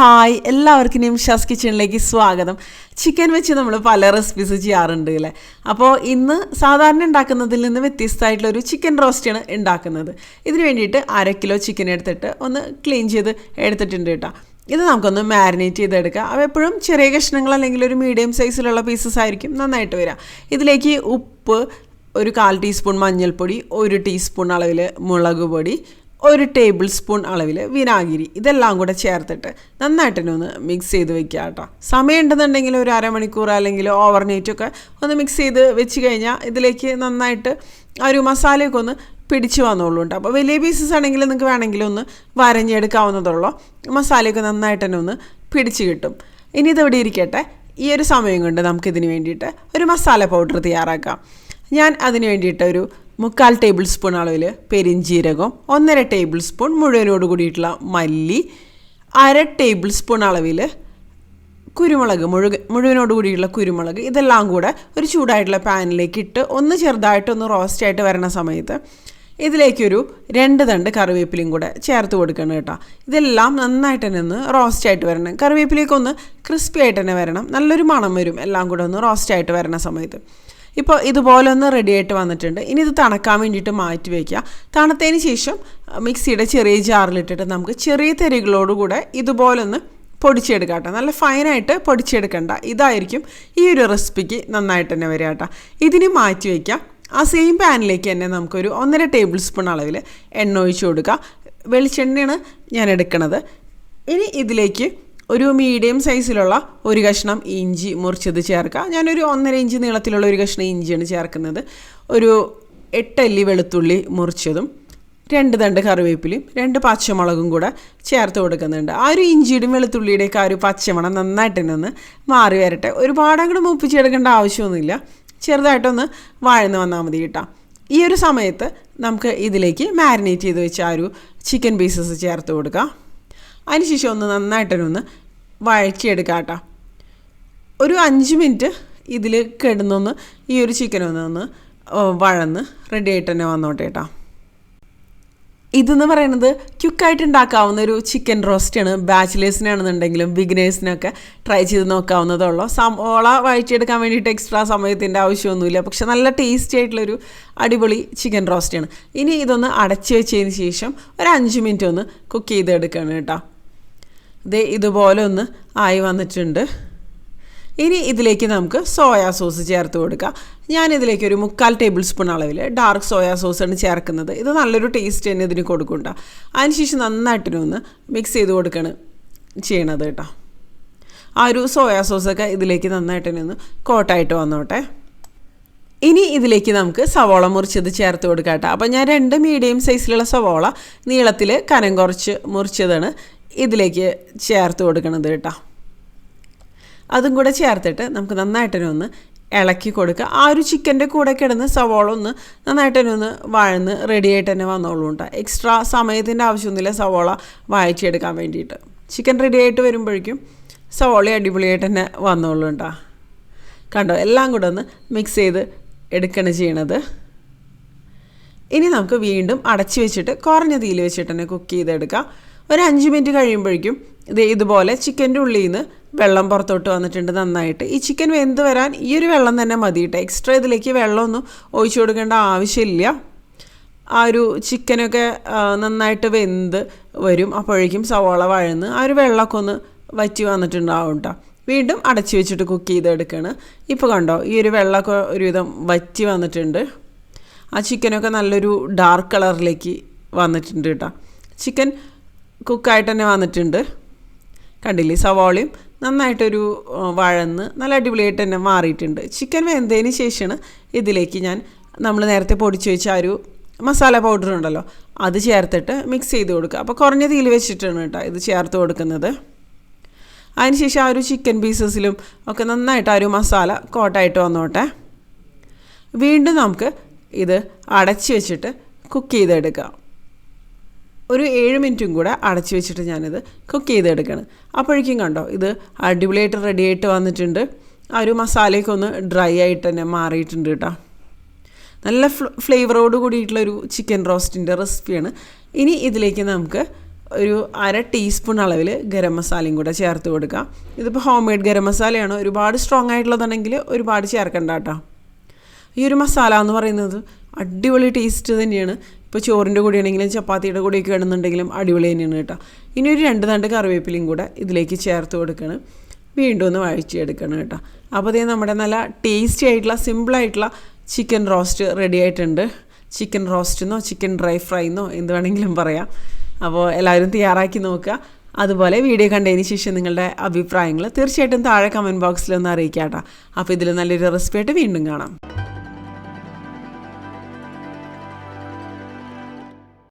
Hi എല്ലാവർക്കും നിംഷാസ് കിച്ചണിലേക്ക് സ്വാഗതം. ചിക്കൻ വെച്ച് നമ്മൾ പല റെസിപ്പീസ് ചെയ്യാറുണ്ട് അല്ലേ അപ്പോൾ ഇന്ന് സാധാരണ ഉണ്ടാക്കുന്നതിൽ നിന്ന് വ്യത്യസ്തമായിട്ടുള്ള ഒരു ചിക്കൻ റോസ്റ്റാണ് ഉണ്ടാക്കുന്നത്. ഇതിന് വേണ്ടിയിട്ട് അര കിലോ ചിക്കൻ എടുത്തിട്ട് ഒന്ന് ക്ലീൻ ചെയ്ത് എടുത്തിട്ടുണ്ട് കേട്ടോ. ഇത് നമുക്കൊന്ന് മാരിനേറ്റ് ചെയ്തെടുക്കാം. അവ എപ്പോഴും ചെറിയ കഷ്ണങ്ങൾ അല്ലെങ്കിൽ ഒരു മീഡിയം സൈസിലുള്ള പീസസ് ആയിരിക്കും നന്നായിട്ട് വരിക ഇതിലേക്ക് ഉപ്പ് ഒരു കാൽ ടീസ്പൂൺ മഞ്ഞൾപ്പൊടി ഒരു ടീസ്പൂൺ അളവിൽ മുളക് പൊടി ഒരു ടേബിൾ സ്പൂൺ അളവിൽ വിനാഗിരി ഇതെല്ലാം കൂടെ ചേർത്തിട്ട് നന്നായിട്ടൊന്ന് ഒന്ന് മിക്സ് ചെയ്ത് വെക്കുക കേട്ടോ. സമയം ഉണ്ടെന്നുണ്ടെങ്കിൽ ഒരു അരമണിക്കൂർ അല്ലെങ്കിൽ ഓവർനൈറ്റ് ഒക്കെ ഒന്ന് മിക്സ് ചെയ്ത് വെച്ച് കഴിഞ്ഞാൽ ഇതിലേക്ക് നന്നായിട്ട് ആ ഒരു മസാലയൊക്കെ ഒന്ന് പിടിച്ച് വന്നോളൂ ഉണ്ട് അപ്പോൾ വലിയ പീസസ് ആണെങ്കിൽ നിങ്ങൾക്ക് വേണമെങ്കിൽ ഒന്ന് വരഞ്ഞെടുക്കാവുന്നതുള്ളൂ. മസാലയൊക്കെ നന്നായിട്ട് തന്നെ ഒന്ന് പിടിച്ച് കിട്ടും. ഇനി ഇതെവിടെ ഇരിക്കട്ടെ. ഈ ഒരു സമയം കൊണ്ട് നമുക്കിതിന് വേണ്ടിയിട്ട് ഒരു മസാല പൗഡർ തയ്യാറാക്കാം. ഞാൻ അതിന് വേണ്ടിയിട്ട് ഒരു മുക്കാൽ ടേബിൾ സ്പൂൺ അളവിൽ പെരിഞ്ചീരകം ഒന്നര ടേബിൾ സ്പൂൺ മുഴുവനോട് കൂടിയിട്ടുള്ള മല്ലി അര ടേബിൾ സ്പൂൺ അളവിൽ കുരുമുളക് മുഴുക മുഴുവനോട് കൂടിയുള്ള കുരുമുളക് ഇതെല്ലാം കൂടെ ഒരു ചൂടായിട്ടുള്ള പാനിലേക്ക് ഇട്ട് ഒന്ന് ചെറുതായിട്ടൊന്ന് റോസ്റ്റ് ആയിട്ട് വരണ സമയത്ത് ഇതിലേക്കൊരു രണ്ട് തണ്ട് കറിവേപ്പിലയും കൂടെ ചേർത്ത് കൊടുക്കണം കേട്ടോ. ഇതെല്ലാം നന്നായിട്ട് തന്നെ ഒന്ന് റോസ്റ്റ് ആയിട്ട് വരണം. കറിവേപ്പിലേക്കൊന്ന് ക്രിസ്പി ആയിട്ട് തന്നെ വരണം. നല്ലൊരു മണം വരും. എല്ലാം കൂടെ ഒന്ന് റോസ്റ്റ് ആയിട്ട് വരണ സമയത്ത്. ഇപ്പോൾ ഇതുപോലൊന്ന് റെഡി ആയിട്ട് വന്നിട്ടുണ്ട്. ഇനി ഇത് തണക്കാൻ വേണ്ടിയിട്ട് മാറ്റി വയ്ക്കുക. തണുത്തതിന് ശേഷം മിക്സിയുടെ ചെറിയ ജാറിലിട്ടിട്ട് നമുക്ക് ചെറിയ തെരികളോടുകൂടെ ഇതുപോലൊന്ന് പൊടിച്ചെടുക്കാം കേട്ടോ. നല്ല ഫൈനായിട്ട് പൊടിച്ചെടുക്കണ്ട. ഇതായിരിക്കും ഈ ഒരു റെസിപ്പിക്ക് നന്നായിട്ട് തന്നെ വരിക കേട്ടോ. ഇതിന് മാറ്റി വയ്ക്കാം ആ സെയിം പാനിലേക്ക് തന്നെ നമുക്കൊരു ഒന്നര ടേബിൾ സ്പൂൺ അളവിൽ എണ്ണ ഒഴിച്ച് കൊടുക്കുക വെളിച്ചെണ്ണയാണ് ഞാൻ എടുക്കുന്നത് ഇനി ഇതിലേക്ക് ഒരു മീഡിയം സൈസിലുള്ള ഒരു കഷ്ണം ഇഞ്ചി മുറിച്ചത് ചേർക്കുക. ഞാനൊരു ഒന്നര ഇഞ്ച് നീളത്തിലുള്ള ഒരു കഷ്ണം ഇഞ്ചിയാണ് ചേർക്കുന്നത്. ഒരു എട്ടല്ലി വെളുത്തുള്ളി മുറിച്ചതും രണ്ട് തണ്ട് കറിവേപ്പിലയും രണ്ട് പച്ചമുളകും കൂടെ ചേർത്ത് കൊടുക്കുന്നുണ്ട്. ആ ഒരു ഇഞ്ചിയുടെയും വെളുത്തുള്ളിയുടെയൊക്കെ ആ ഒരു പച്ചമണം നന്നായിട്ട് തന്നെ ഒന്ന് മാറി വരട്ടെ. ഒരുപാട് അങ്ങോട്ട് മൂപ്പിച്ചെടുക്കേണ്ട ആവശ്യമൊന്നുമില്ല. ചെറുതായിട്ടൊന്ന് വാഴന്ന് വന്നാൽ മതി കേട്ടോ. ഈ ഒരു സമയത്ത് നമുക്ക് ഇതിലേക്ക് മാരിനേറ്റ് ചെയ്ത് വെച്ച ആ ഒരു ചിക്കൻ പീസസ് ചേർത്ത് കൊടുക്കാം. അതിനുശേഷം ഒന്ന് നന്നായിട്ടൊന്ന് വഴച്ചിയെടുക്കാം കേട്ടോ. ഒരു അഞ്ച് മിനിറ്റ് ഇതിൽ കിടന്നൊന്ന് ഈ ഒരു ചിക്കൻ ഒന്ന് ഒന്ന് വഴന്ന് റെഡി ആയിട്ട് തന്നെ വന്നോട്ടെ കേട്ടോ. ഇതെന്ന് പറയുന്നത് ക്യുക്കായിട്ട് ഉണ്ടാക്കാവുന്ന ഒരു ചിക്കൻ റോസ്റ്റാണ് ബാച്ചിലേഴ്സിനാണെന്നുണ്ടെങ്കിലും ബിഗിനേഴ്സിനൊക്കെ ട്രൈ ചെയ്ത് നോക്കാവുന്നതുള്ളൂ. സവോള വഴറ്റിയെടുക്കാൻ വേണ്ടിയിട്ട് എക്സ്ട്രാ സമയത്തിന്റെ ആവശ്യമൊന്നുമില്ല. പക്ഷെ നല്ല ടേസ്റ്റി ആയിട്ടുള്ളൊരു അടിപൊളി ചിക്കൻ റോസ്റ്റാണ് ഇനി ഇതൊന്ന് അടച്ച് വെച്ചതിന് ശേഷം ഒരു അഞ്ച് മിനിറ്റ് ഒന്ന് കുക്ക് ചെയ്തെടുക്കുകയാണ് കേട്ടോ. ഇത് ഇതുപോലെ ഒന്ന് ആയി വന്നിട്ടുണ്ട്. ഇനി ഇതിലേക്ക് നമുക്ക് സോയാ സോസ് ചേർത്ത് കൊടുക്കാം. ഞാനിതിലേക്ക് ഒരു മുക്കാൽ ടേബിൾ സ്പൂൺ അളവിൽ ഡാർക്ക് സോയാ സോസാണ് ചേർക്കുന്നത്. ഇത് നല്ലൊരു ടേസ്റ്റ് തന്നെ ഇതിന് കൊടുക്കണ്ട അതിനുശേഷം നന്നായിട്ടിനൊന്ന് മിക്സ് ചെയ്ത് കൊടുക്കണം ചെയ്യണത് കേട്ടോ ആ ഒരു സോയാ സോസൊക്കെ ഇതിലേക്ക് നന്നായിട്ട് തന്നെ ഒന്ന് കോട്ടായിട്ട് വന്നോട്ടെ. ഇനി ഇതിലേക്ക് നമുക്ക് സവോള മുറിച്ചത് ചേർത്ത് കൊടുക്കാം കേട്ടോ അപ്പോൾ ഞാൻ രണ്ട് മീഡിയം സൈസിലുള്ള സവോള നീളത്തിൽ കനം കുറച്ച് മുറിച്ചതാണ് ഇതിലേക്ക് ചേർത്ത് കൊടുക്കണത് കേട്ടോ. അതും കൂടെ ചേർത്തിട്ട് നമുക്ക് നന്നായിട്ടൊന്ന് ഇളക്കി കൊടുക്കുക. ആ ഒരു ചിക്കന്റെ കൂടെ കിടന്ന് സവോള ഒന്ന് നന്നായിട്ട് തന്നെ ഒന്ന് വഴന്ന് റെഡിയായിട്ട് തന്നെ വന്നോളൂ കേട്ടോ. എക്സ്ട്രാ സമയത്തിന്റെ ആവശ്യമൊന്നുമില്ല സവോള വായിച്ചെടുക്കാൻ വേണ്ടിയിട്ട്. ചിക്കൻ റെഡി ആയിട്ട് വരുമ്പോഴേക്കും സവോള അടിപൊളിയായിട്ട് തന്നെ വന്നോളൂ കേട്ടോ. കണ്ടോ? എല്ലാം കൂടെ ഒന്ന് മിക്സ് ചെയ്ത് എടുക്കണം ചെയ്യണത്. ഇനി നമുക്ക് വീണ്ടും അടച്ചു വെച്ചിട്ട് കുറഞ്ഞ തീയിൽ വെച്ചിട്ട് തന്നെ കുക്ക് ചെയ്തെടുക്കാം. ഒരു അഞ്ച് മിനിറ്റ് കഴിയുമ്പോഴേക്കും ഇത് ഇതുപോലെ ചിക്കന്റെ ഉള്ളിൽ നിന്ന് വെള്ളം പുറത്തോട്ട് വന്നിട്ടുണ്ട് നന്നായിട്ട്. ഈ ചിക്കൻ വെന്ത് വരാൻ ഈ ഒരു വെള്ളം തന്നെ മതി കേട്ടോ എക്സ്ട്രാ ഇതിലേക്ക് വെള്ളമൊന്നും ഒഴിച്ചു കൊടുക്കേണ്ട ആവശ്യമില്ല. ആ ഒരു ചിക്കനൊക്കെ നന്നായിട്ട് വെന്ത് വരും. അപ്പോഴേക്കും സവാള വഴന്ന് ആ ഒരു വെള്ളമൊക്കെ ഒന്ന് വറ്റി വന്നിട്ടുണ്ടാവും കേട്ടോ വീണ്ടും അടച്ചു വെച്ചിട്ട് കുക്ക് ചെയ്തെടുക്കുകയാണ് ഇപ്പോൾ കണ്ടോ ഈ ഒരു വെള്ളമൊക്കെ ഒരുവിധം വറ്റി വന്നിട്ടുണ്ട്. ആ ചിക്കനൊക്കെ നല്ലൊരു ഡാർക്ക് കളറിലേക്ക് വന്നിട്ടുണ്ട് കേട്ടോ ചിക്കൻ കുക്കായിട്ട് തന്നെ വന്നിട്ടുണ്ട്. കണ്ടില്ലേ? സവാളയും നന്നായിട്ടൊരു വഴന്ന് നല്ല അടിപൊളിയായിട്ട് തന്നെ മാറിയിട്ടുണ്ട്. ചിക്കൻ വെന്തതിന് ശേഷമാണ് ഇതിലേക്ക് ഞാൻ നമ്മൾ നേരത്തെ പൊടിച്ച് വെച്ച ആ ഒരു മസാല പൗഡർ ഉണ്ടല്ലോ അത് ചേർത്തിട്ട് മിക്സ് ചെയ്ത് കൊടുക്കുക. അപ്പോൾ കുറഞ്ഞ തീയിൽ വെച്ചിട്ടാണ് കേട്ടോ ഇത് ചേർത്ത് കൊടുക്കുന്നത്. അതിനുശേഷം ആ ഒരു ചിക്കൻ പീസസിലും ഒക്കെ നന്നായിട്ട് ആ ഒരു മസാല കോട്ടായിട്ട് വന്നോട്ടെ. വീണ്ടും നമുക്ക് ഇത് അടച്ച് വെച്ചിട്ട് കുക്ക് ചെയ്തെടുക്കാം. ഒരു ഏഴ് മിനിറ്റും കൂടെ അടച്ചു വെച്ചിട്ട് ഞാനിത് കുക്ക് ചെയ്തെടുക്കണം. അപ്പോഴേക്കും കണ്ടോ ഇത് അടിപൊളിയായിട്ട് റെഡി ആയിട്ട് വന്നിട്ടുണ്ട്. ആ ഒരു മസാലയൊക്കെ ഒന്ന് ഡ്രൈ ആയിട്ട് തന്നെ മാറിയിട്ടുണ്ട് കേട്ടോ. നല്ല ഫ്ലേവറോട് കൂടിയിട്ടുള്ളൊരു ചിക്കൻ റോസ്റ്റിന്റെ റെസിപ്പിയാണ് ഇനി ഇതിലേക്ക് നമുക്ക് ഒരു അര ടീസ്പൂൺ അളവിൽ ഗരം മസാലയും കൂടെ ചേർത്ത് കൊടുക്കാം. ഇതിപ്പോൾ ഹോം മെയ്ഡ് ഗരം മസാലയാണ്. ഒരുപാട് സ്ട്രോങ് ആയിട്ടുള്ളതാണെങ്കിൽ ഒരുപാട് ചേർക്കണ്ട കേട്ടോ. ഈ ഒരു മസാല എന്ന് പറയുന്നത് അടിപൊളി ടേസ്റ്റ് തന്നെയാണ്. ഇപ്പോൾ ചോറിന്റെ കൂടെയാണെങ്കിലും ചപ്പാത്തിയുടെ കൂടെയൊക്കെ ഇടുന്നുണ്ടെങ്കിലും അടിപൊളി തന്നെയാണ് കേട്ടോ. ഇനി ഒരു രണ്ട് തണ്ട് കറിവേപ്പിലയും കൂടെ ഇതിലേക്ക് ചേർത്ത് കൊടുക്കണം. വീണ്ടും ഒന്ന് വഴിച്ചെടുക്കണം കേട്ടോ. അപ്പോൾ അതേ നമ്മുടെ നല്ല ടേസ്റ്റി ആയിട്ടുള്ള സിമ്പിളായിട്ടുള്ള ചിക്കൻ റോസ്റ്റ് റെഡി ആയിട്ടുണ്ട്. ചിക്കൻ റോസ്റ്റ് എന്നോ ചിക്കൻ ഡ്രൈ ഫ്രൈ എന്നോ എന്ത് വേണമെങ്കിലും പറയാം. അപ്പോൾ എല്ലാവരും തയ്യാറാക്കി നോക്കുക. അതുപോലെ വീഡിയോ കണ്ടതിന് ശേഷം നിങ്ങളുടെ അഭിപ്രായങ്ങൾ തീർച്ചയായിട്ടും താഴെ കമന്റ് ബോക്സിൽ ഒന്ന് അറിയിക്കാം കേട്ടോ അപ്പോൾ ഇതിൽ നല്ലൊരു റെസിപ്പി ആയിട്ട് വീണ്ടും കാണാം.